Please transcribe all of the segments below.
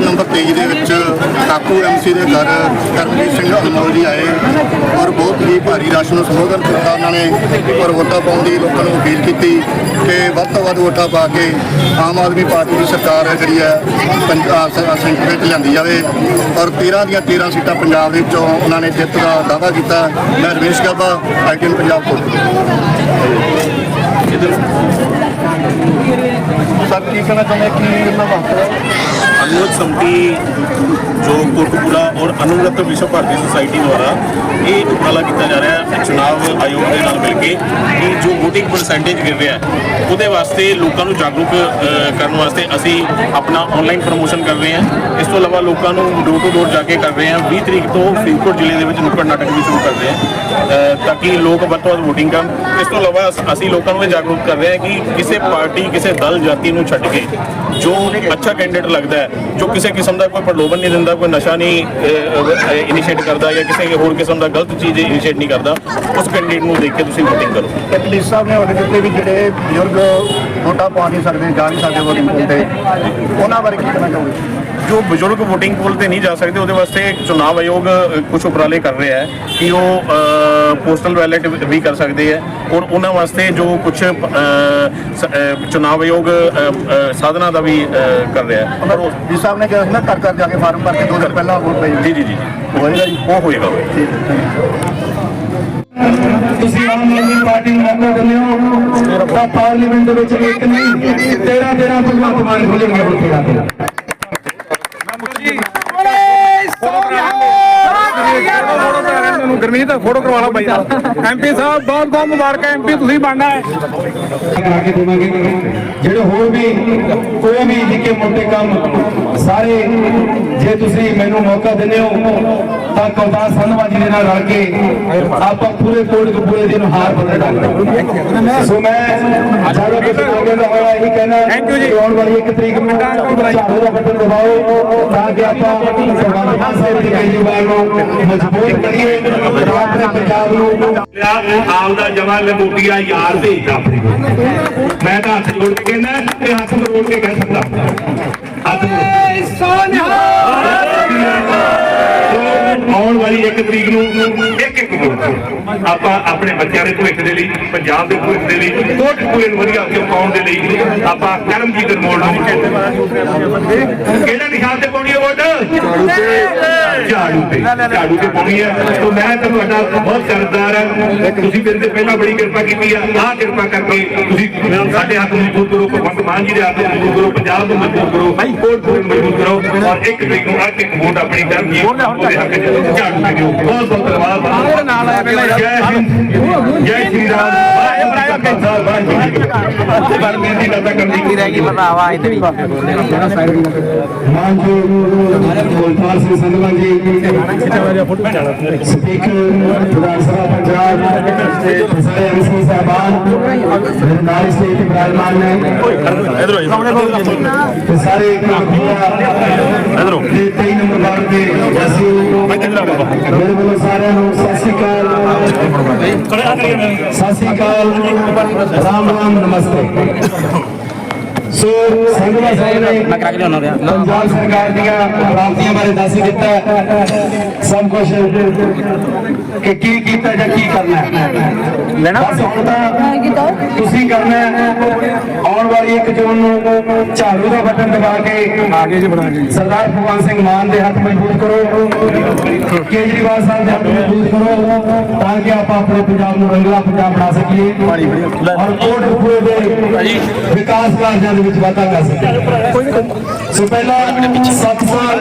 Ward number 23 ਦੇ ਵਿੱਚ ਕਾਕੂ MC ਦੇ ਘਰ ਕਰਮਜੀਤ ਸਿੰਘ ਅਨਮੋਲ ਜੀ ਆਏ ਔਰ ਬਹੁਤ ਹੀ ਭਾਰੀ ਰਸ਼ ਨੂੰ ਸੰਬੋਧਨ ਕੀਤਾ ਉਹਨਾਂ ਨੇ ਔਰ ਵੋਟਾਂ ਪਾਉਣ ਦੀ ਲੋਕਾਂ ਨੂੰ ਅਪੀਲ ਕੀਤੀ ਕਿ ਵੱਧ ਤੋਂ ਵੱਧ ਵੋਟਾਂ ਪਾ ਕੇ ਆਮ ਆਦਮੀ ਪਾਰਟੀ ਦੀ ਸਰਕਾਰ ਹੈ ਜਿਹੜੀ ਹੈ ਪੰਜਾਬ ਸੈਂਟਰ ਵਿੱਚ ਲਿਆਂਦੀ ਜਾਵੇ। ਔਰ 13 ਦੀਆਂ 13 ਸੀਟਾਂ ਪੰਜਾਬ ਦੇ ਵਿੱਚੋਂ ਉਹਨਾਂ ਨੇ ਜਿੱਤ ਦਾ ਦਾਅਵਾ ਕੀਤਾ। ਮੈਂ ਰਮੇਸ਼ ਗੱਬਾ ਆਈਟੀਐਨ ਪੰਜਾਬ ਕੋਲ ਸਰ ਕੀ ਕਹਿਣਾ ਚਾਹੁੰਦੇ ਕਿ ਇਹਨਾਂ ਵਾਸਤੇ अनुरोध समिति जो कोटकपूरा और अनुव्रत विश्व भारती सोसाइटी द्वारा ਇਹ ਉਪਰਾਲਾ ਕੀਤਾ ਜਾ ਰਿਹਾ ਹੈ ਚੁਣਾਵ ਆਯੋਗ ਦੇ ਨਾਲ ਮਿਲ ਕੇ ਕਿ ਜੋ VOTING ਪਰਸੈਂਟੇਜ ਗਿਰ ਰਿਹਾ ਹੈ ਉਹਦੇ ਵਾਸਤੇ ਲੋਕਾਂ ਨੂੰ ਜਾਗਰੂਕ ਅ, ਕਰਨ ਵਾਸਤੇ ਅਸੀਂ ਆਪਣਾ ਆਨਲਾਈਨ ਪ੍ਰਮੋਸ਼ਨ ਕਰ ਰਹੇ ਹਾਂ ਇਸ ਤੋਂ ਇਲਾਵਾ ਲੋਕਾਂ ਨੂੰ ਡੋਰ ਟੂ ਡੋਰ ਜਾ ਕੇ ਕਰ ਰਹੇ ਹਾਂ 20 ਤਰੀਕ ਤੋਂ ਫਰੀਦਕੋਟ ਜ਼ਿਲ੍ਹੇ ਦੇ ਵਿੱਚ ਨੁੱਕੜ ਨਾਟਕ ਵੀ ਸ਼ੁਰੂ ਕਰ ਰਹੇ ਹਾਂ ਅ, ਤਾਂ ਕਿ ਲੋਕ ਵੱਧ ਤੋਂ ਵੱਧ VOTING ਕਰਨ ਇਸ ਤੋਂ ਇਲਾਵਾ ਅਸ- ਅਸੀਂ ਲੋਕਾਂ ਨੂੰ ਇਹ ਜਾਗਰੂਕ ਕਰ ਰਹੇ ਹਾਂ ਕਿ ਕਿਸੇ ਪਾਰਟੀ ਕਿਸੇ ਦਲ ਜਾਤੀ ਨੂੰ ਛੱਡ ਕੇ ਜੋ ਅੱਛਾ ਕੈਂਡੀਡੇਟ ਲੱਗਦਾ ਹੈ ਜੋ ਕਿਸੇ ਕਿਸਮ ਦਾ ਕੋਈ ਪ੍ਰਲੋਭਨ ਨਹੀਂ ਦਿੰਦਾ, ਕੋਈ ਨਸ਼ਾ ਨਹੀਂ ਇਨੀਸ਼ੀਏਟ ਕਰਦਾ ਜਾਂ ਕਿਸੇ ਹੋਰ ਕਿਸਮ ਦਾ ਗਲਤ ਚੀਜ਼ ਇਨੀਸ਼ੀਏਟ ਨਹੀਂ ਕਰਦਾ, ਉਸ ਕੈਂਡੀਡੇਟ ਨੂੰ ਦੇਖ ਕੇ ਤੁਸੀਂ VOTING ਕਰੋ। ਇੱਕ ਸਾਹਿਬ ਨੇ ਉਹਦੇ ਦਿੱਤੇ ਵੀ ਜਿਹੜੇ ਬਜ਼ੁਰਗ ਵੋਟਾਂ ਪਾ ਨਹੀਂ ਸਕਦੇ ਜਾ ਨਹੀਂ ਸਕਦੇ ਵੋਟਿੰਗ ਪੂਲ ਤੇ। ਉਹਨਾਂ ਬਾਰੇ ਕੀ ਕਹਿਣਾ ਚਾਹੋਗੇ? ਜੋ ਬਜ਼ੁਰਗ VOTING ਪੋਲ ਤੇ ਨਹੀਂ ਜਾ ਸਕਦੇ ਉਹਦੇ ਵਾਸਤੇ ਚੁਣਾਵ ਆਯੋਗ ਕੁਝ ਉਪਰਾਲੇ ਕਰ ਰਿਹਾ ਹੈ ਕਿ ਉਹ ਪੋਸਟਲ ਬੈਲਟ ਵੀ ਕਰ ਸਕਦੇ ਹੈ ਔਰ ਉਹਨਾਂ ਵਾਸਤੇ ਜੋ ਕੁਝ ਚੁਣਾਵ ਆਯੋਗ ਸਾਧਨਾਂ ਦਾ ਵੀ ਕਰ ਰਿਹਾ ਹੈ। ਡੀ ਸਾਹਿਬ ਨੇ ਕਿਹਾ ਸੀ ਨਾ ਘਰ ਘਰ ਜਾ ਕੇ ਫਾਰਮ ਭਰ ਕੇ ਦੋ ਦਿਨ ਪਹਿਲਾਂ ਵੋਟ ਪਈ ਜੀ ਜੀ ਜੀ ਹੋਏਗਾ ਜੀ? ਉਹ ਹੋਏਗਾ ਆਮ ਆਦਮੀ ਪਾਰਟੀ ਨੂੰ ਮੌਕਾ ਦਿੰਦੇ ਹੋ। ਤਾਂ ਪਾਰਲੀਮੈਂਟ ਦੇ ਵਿੱਚ ਇੱਕ ਨਹੀਂ 13 13 ਭਗਵੰਤ ਮਾਨ ਖੋਲਣਗੇ ਹੁਣ ਤੇਰਾ ਤੇਰਾ ਗਰਮੀਤ ਫੋਟੋ ਕਰਵਾ ਲਓ ਬਾਈ ਐਮਪੀ ਸਾਹਿਬ ਬਹੁਤ ਬਹੁਤ ਮੁਬਾਰਕਾਂ। ਐਮਪੀ ਤੁਸੀਂ ਬਣਨਾ ਹੈ। ਕਰਾ ਕੇ ਦੇਵਾਂਗੇ। ਜਿਹੜੇ ਹੋਰ ਵੀ ਕੋਈ ਵੀ ਨਿੱਕੇ ਮੋਟੇ ਕੰਮ ਸਾਰੇ ਜੇ ਤੁਸੀਂ ਮੈਨੂੰ ਮੌਕਾ ਦਿੰਦੇ ਹੋ ਤਾਂ ਕਵਤਾਰ ਸੰਧਵਾ ਜੀ ਦੇ ਨਾਲ ਰਲ ਕੇ ਆਪਾਂ ਪੂਰੇ ਕੋਟਕਪੂਰੇ ਦੇ ਨੂੰ ਹਾਰ ਬਦਲ ਦਾਂਗੇ ਸੋ ਮੈਂ ਜ਼ਿਆਦਾ ਕੁਝ ਬੋਲਣ ਦਾ ਹੋਇਆ ਇਹੀ ਕਹਿਣਾ Thank you ਜੀ। ਕਿ ਆਉਣ ਵਾਲੀ ਇੱਕ ਤਰੀਕ ਨੂੰ ਝਾੜੂ ਦਾ ਬਟਨ ਦਬਾਓ ਤਾਂ ਕਿ ਆਪਾਂ ਮਾਨ ਸਾਹਿਬ ਦੀ ਕੇਜਰੀਵਾਲ ਨੂੰ ਮਜ਼ਬੂਤ ਕਰੀਏ ਤੇ ਆਪਣੇ ਪੰਜਾਬ ਨੂੰ। ਆਪ ਦਾ ਜਮਾ ਲੰਗੋਟੀਆ ਯਾਰ ਭੇਜਦਾ ਆਪਣੇ ਮੈਂ ਤਾਂ ਹੱਥ ਜੋੜ ਕੇ ਕਹਿੰਦਾ ਤੇ ਹੱਥ ਮਰੋੜ ਕੇ ਕਹਿ ਸਕਦਾ। ਆਉਣ ਵਾਲੀ ਇੱਕ ਤਰੀਕ ਨੂੰ, ਇੱਕ ਇੱਕ ਵੋਟ ਆਪਾਂ ਆਪਣੇ ਬੱਚਿਆਂ ਦੇ ਭਵਿੱਖ ਦੇ ਲਈ, ਪੰਜਾਬ ਦੇ ਭਵਿੱਖ ਦੇ ਲਈ ਕੋਟਕਪੂਰੇ ਨੂੰ ਵਧੀਆ ਅੱਗੇ ਪਾਉਣ ਦੇ ਲਈ ਆਪਾਂ ਕਰਮਜੀਤ ਅਨਮੋਲ ਨੂੰ ਕਿਹੜਾ ਨਿਸ਼ਾਨ ਤੇ ਪਾਉਣੀ ਹੈ ਵੋਟ? ਝਾੜੂ ਤੇ। ਝਾੜੂ ਤੇ। ਪਾਉਣੀ ਹੈ। ਤੋਂ ਮੈਂ ਤੁਹਾਡਾ ਬਹੁਤ ਕਰਜ਼ਦਾਰ ਹਾਂ। ਤੁਸੀਂ ਮੇਰੇ ਤੇ ਪਹਿਲਾਂ ਬੜੀ ਕਿਰਪਾ ਕੀਤੀ ਆ। ਆਹ ਕਿਰਪਾ ਕਰਕੇ ਤੁਸੀਂ ਸਾਡੇ ਹੱਥ ਨੂੰ ਮਜ਼ਬੂਤ ਕਰੋ। ਭਗਵੰਤ ਮਾਨ ਜੀ ਦੇ ਹੱਥ ਨੂੰ ਮਜ਼ਬੂਤ ਕਰੋ। ਪੰਜਾਬ ਨੂੰ ਮਜ਼ਬੂਤ ਕਰੋ। ਕੋਟਪੁਰੇ ਨੂੰ ਮਜ਼ਬੂਤ ਕਰੋ। ਔਰ ਇੱਕ ਤਰੀਕ ਨੂੰ ਅੱਗੇ ਇੱਕ ਵੋਟ ਆਪਣੀ ਕਰਨੀ ਉਹਦੇ ਹੱਕ ਚ ਝਾੜੂ ਤੇ ਬਹੁਤ ਬਹੁਤ ਧੰਨਵਾਦ। ਜੈ ਹਿੰਦ। ਜੈ ਸ਼੍ਰੀ ਰਾਮ। ਗੋਲਪਾਲ ਸਿੰਘ ਸੰਧਵਾ ਜੀ। ਸਪੀਕਰ ਵਿਧਾਨ ਸਭਾ ਪੰਜਾਬ ਤੇ ਸਾਰੇ ਐਮਸੀ ਸਾਹਿਬਾਨ ਸਟੇਜ ਤੇ ਵਿਰਾਜਮਾਨ ਨੇ। ਸਾਰੇ ਇਧਰੋਂ। ਤੇ 23 ਨੰਬਰ ਵਾਰਡ ਦੇ ਵਾਸੀ ਮੇਰੇ ਵੱਲੋਂ ਸਾਰਿਆਂ ਨੂੰ ਸਤਿ ਸ਼੍ਰੀ ਅਕਾਲ ਸਤਿ ਸ਼੍ਰੀ ਅਕਾਲ ਰਾਮ ਰਾਮ ਨਮਸਤੇ ਸੋ ਸੰਗਵਾ ਸਾਹਿਬ ਨੇ ਪੰਜਾਬ ਸਰਕਾਰ ਦੀਆਂ ਪ੍ਰਾਪਤੀਆਂ ਬਾਰੇ ਦੱਸ ਹੀ ਦਿੱਤਾ ਹੈ। ਸਭ ਕੁਝ ਕਿ ਕੀ ਕੀਤਾ। ਜਾਂ ਕੀ ਕਰਨਾ ਹੈ ਲੈਣਾ ਹੁਣ ਤਾਂ ਤੁਸੀਂ ਕਰਨਾ ਹੈ। ਆਉਣ ਵਾਲੀ 1 ਜੂਨ ਨੂੰ ਝਾੜੂ ਦਾ ਬਟਨ ਦਬਾ ਕੇ ਆਗੇ ਜੀ ਬਣਾ ਕੇ ਸਰਦਾਰ ਭਗਵੰਤ ਸਿੰਘ ਮਾਨ ਦੇ ਹੱਥ ਮਜ਼ਬੂਤ ਕਰੋ। ਕੇਜਰੀਵਾਲ ਸਾਹਿਬ ਦੇ ਹੱਥ ਮਜ਼ਬੂਤ ਕਰੋ ਤਾਂ ਕਿ ਆਪਾਂ ਆਪਣੇ ਪੰਜਾਬ ਨੂੰ ਰੰਗਲਾ ਪੰਜਾਬ ਬਣਾ ਸਕੀਏ ਔਰ ਕੋਟਕਪੂਰੇ ਦੇ ਵਿਕਾਸ ਕਾਰਜਾਂ ਦੇ ਵਿੱਚ ਵਾਧਾ ਕਰ ਸਕੀਏ। ਸੋ ਪਹਿਲਾਂ 7 ਸਾਲ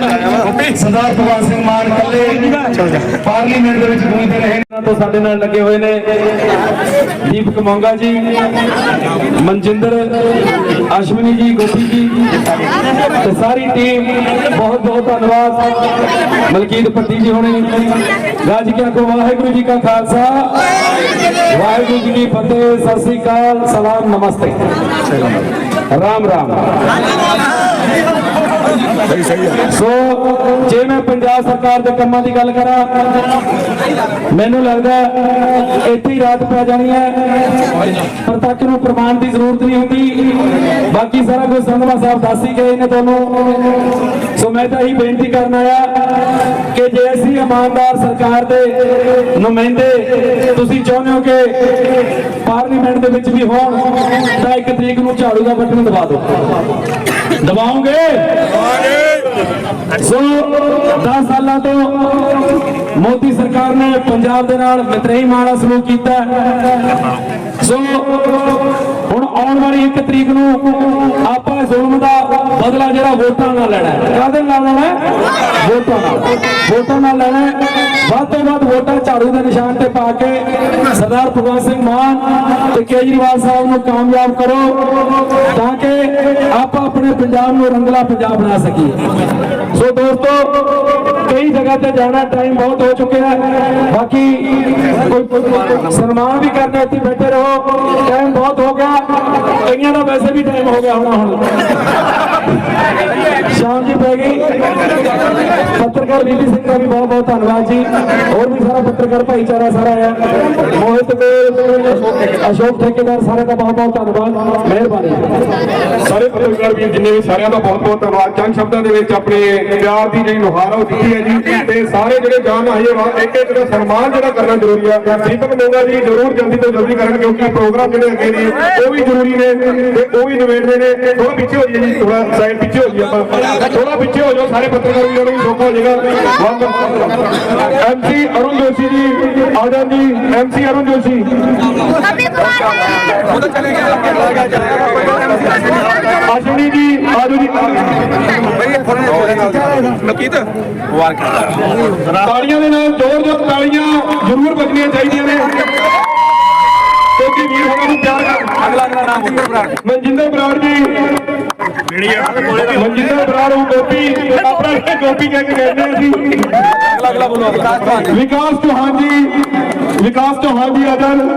ਸਰਦਾਰ ਭਗਵੰਤ ਸਿੰਘ ਮਾਨ ਕੱਲੇ ਪਾਰਲੀਮੈਂਟ ਦੇ ਵਿੱਚ ਗੂੰਜਦੇ ਰਹੇ। ਇਹਨਾਂ ਤੋਂ ਸਾਡੇ ਨਾਲ ਲੱਗੇ ਹੋਏ ਨੇ। ਦੀਪਕ ਮੋਂਗਾ ਜੀ, ਮਨਜਿੰਦਰ, ਅਸ਼ਵਨੀ ਜੀ, ਗੋਪੀ ਜੀ, ਤੇ ਸਾਰੀ ਟੀਮ ਬਹੁਤ ਬਹੁਤ ਧੰਨਵਾਦ। ਮਲਕੀਤ ਪੱਟੀ ਜੀ ਹੋਣੀ ਗੱਜ ਕੇ ਕੋ ਵਾਹਿਗੁਰੂ ਜੀ ਕਾ ਖਾਲਸਾ। ਵਾਹਿਗੁਰੂ ਜੀ ਕੀ ਫਤਿਹ, ਸਤਿ ਸ੍ਰੀ ਅਕਾਲ, ਸਲਾਮ, ਨਮਸਤੇ। ਰਾਮ ਰਾਮ। ਸੋ, ਜੇ ਮੈਂ ਪੰਜਾਬ ਸਰਕਾਰ ਦੇ ਕੰਮਾਂ ਦੀ ਗੱਲ ਕਰਾਂ ਮੈਨੂੰ ਲੱਗਦਾ ਇੱਥੇ ਹੀ ਰਾਤ ਪੈ ਜਾਣੀ ਹੈ। ਪਰ ਤੱਕ ਨੂੰ ਪ੍ਰਮਾਣ ਦੀ ਜ਼ਰੂਰਤ ਨਹੀਂ ਹੁੰਦੀ। ਬਾਕੀ ਸਾਰਾ ਕੁਝ ਸੰਧਵਾ ਸਾਹਿਬ ਦੱਸ ਹੀ ਗਏ ਨੇ ਤੁਹਾਨੂੰ। ਸੋ ਮੈਂ ਤਾਂ ਇਹੀ ਬੇਨਤੀ ਕਰਨ ਆਇਆ ਕਿ ਜੇ ਅਸੀਂ ਇਮਾਨਦਾਰ ਸਰਕਾਰ ਦੇ ਨੁਮਾਇੰਦੇ ਤੁਸੀਂ ਚਾਹੁੰਦੇ ਹੋ ਕਿ ਪਾਰਲੀਮੈਂਟ ਦੇ ਵਿੱਚ ਵੀ ਹੋਣ, ਤਾਂ ਇੱਕ ਤਰੀਕ ਨੂੰ ਝਾੜੂ ਦਾ ਬਟਨ ਦਬਾ ਦਿਓ। ਦਬਾਓਗੇ? ਸੋ 10 ਸਾਲਾਂ ਤੋਂ ਮੋਦੀ ਸਰਕਾਰ ਨੇ ਪੰਜਾਬ ਦੇ ਨਾਲ ਮਿੱਤਰਈ ਮਾੜਾ ਸਲੂਕ ਕੀਤਾ। ਸੋ ਹੁਣ ਆਉਣ ਵਾਲੀ 1 ਤਰੀਕ ਨੂੰ ਆਪਾਂ ਜ਼ੁਲਮ ਦਾ ਬਦਲਾ ਜਿਹੜਾ ਵੋਟਾਂ ਨਾਲ ਲੈਣਾ ਹੈ। ਕਾਹਦੇ ਨਾਲ ਲੈਣਾ ਹੈ? ਵੋਟਾਂ ਨਾਲ ਵੋਟਾਂ ਨਾਲ ਲੈਣਾ ਹੈ। ਵੱਧ ਤੋਂ ਵੱਧ ਵੋਟਾਂ ਝਾੜੂ ਦੇ ਨਿਸ਼ਾਨ ਤੇ ਪਾ ਕੇ ਸਰਦਾਰ ਭਗਵੰਤ ਸਿੰਘ ਮਾਨ ਤੇ ਕੇਜਰੀਵਾਲ ਸਾਹਿਬ ਨੂੰ ਕਾਮਯਾਬ ਕਰੋ ਤਾਂ ਕਿ ਆਪਾਂ ਆਪਣੇ ਪੰਜਾਬ ਨੂੰ ਰੰਗਲਾ ਪੰਜਾਬ ਬਣਾ ਸਕੀਏ। ਸੋ ਦੋਸਤੋ, ਕਈ ਜਗ੍ਹਾ ਤੇ ਜਾਣਾ ਟਾਈਮ ਬਹੁਤ ਹੋ ਚੁੱਕਿਆ ਹੈ। ਬਾਕੀ ਕੋਈ ਸਨਮਾਨ ਵੀ ਕਰਨਾ, ਇੱਥੇ ਬੈਠੇ ਰਹੋ। ਟਾਈਮ ਬਹੁਤ ਹੋ ਗਿਆ। ਕਈਆਂ ਦਾ ਵੈਸੇ ਵੀ ਟਾਈਮ ਹੋ ਗਿਆ ਹੋਣਾ ਹੁਣ। ਸ਼ਾਮ ਜੀ ਪੈ ਗਈ। ਪੱਤਰਕਾਰ ਬੀਬੀ ਸਿੰਘ ਦਾ ਵੀ ਬਹੁਤ ਬਹੁਤ ਧੰਨਵਾਦ ਜੀ। ਹੋਰ ਵੀ ਸਾਰਾ ਪੱਤਰਕਾਰ ਭਾਈਚਾਰਾ ਸਾਰਾ ਆ ਮੋਹਿਤ ਦੇ ਅਸ਼ੋਕ ਠੇਕੇਦਾਰ ਸਾਰੇ ਦਾ ਬਹੁਤ ਬਹੁਤ ਧੰਨਵਾਦ। ਮਿਹਰਬਾਨੀ। ਸਾਰੇ ਪੱਤਰਕਾਰ ਵੀਰ, ਜਿੰਨੇ ਵੀ ਸਾਰਿਆਂ ਦਾ ਬਹੁਤ ਬਹੁਤ ਧੰਨਵਾਦ। ਚੰਦ ਸ਼ਬਦਾਂ ਦੇ ਵਿੱਚ ਆਪਣੇ ਪਿਆਰ ਦੀ ਜਿਹੜੀ ਨੁਹਾਰ ਆ, ਉਹ ਦਿੱਤੀ ਹੈ ਜੀ। ਤੇ ਸਾਰੇ ਜਿਹੜੇ ਜਾਨ ਆਏ ਵਾ ਇੱਕ ਇੱਕ ਦਾ ਸਨਮਾਨ ਜਿਹੜਾ ਕਰਨਾ ਜ਼ਰੂਰੀ ਆ। ਦੀਪਕ ਮੋਗਾ ਜੀ ਜ਼ਰੂਰ ਜਲਦੀ ਤੋਂ ਜਲਦੀ ਕਰਨ, ਕਿਉਂਕਿ ਪ੍ਰੋਗਰਾਮ ਜਿਹੜੇ ਅੱਗੇ ਨੇ, ਉਹ ਵੀ ਜ਼ਰੂਰੀ ਨੇ ਤੇ ਉਹ ਵੀ ਨਿਬੇੜਨੇ ਨੇ। ਥੋੜਾ ਪਿੱਛੇ ਹੋ ਜੀ ਥੋੜਾ ਸਾਈਡ ਪਿੱਛੇ ਹੋ ਜਾਈਏ ਆਪਾਂ। ਥੋੜਾ ਪਿੱਛੇ ਹੋ ਜਾਓ ਸਾਰੇ ਪੱਤਰਕਾਰ ਵੀਰਾਂ ਨੂੰ ਵੀ ਸੌਖਾ ਹੋ ਜਾਏਗਾ ਐਮਸੀ ਅਰੁਣ ਜੋਸ਼ੀ ਜੀ ਆ ਜਾਓ ਜੀ। ਐਮਸੀ ਅਰੁਣ ਜੋਸ਼ੀ। ਅਸ਼ਵਨੀ ਜੀ ਆਜੋ ਜੀ। ਤਾਲੀਆਂ ਦੇ ਨਾਲ ਜ਼ੋਰ ਜ਼ੋਰ ਤਾਲੀਆਂ ਜ਼ਰੂਰ ਵੱਜਣੀਆਂ ਚਾਹੀਦੀਆਂ ਨੇ। ਕਿਉਂਕਿ ਵੀਰ ਹੋਰਾਂ ਨੂੰ ਪਿਆਰ ਕਰ ਅਗਲਾ ਅਗਲਾ ਨਾਮ ਮਨਜਿੰਦਰ ਬਰਾੜ ਜੀ ਮਨਜਿੰਦਰ ਬਰਾੜ ਉਹ ਗੋਪੀ ਆਪਣਾ ਇਹ ਗੋਪੀ ਕਹਿ ਕੇ ਕਹਿੰਦੇ ਆ ਜੀ ਅਗਲਾ ਅਗਲਾ। ਬੋਲੋ ਵਿਕਾਸ ਚੌਹਾਨ ਜੀ ਵਿਕਾਸ ਚੌਹਾਨ ਜੀ ਆਜਨ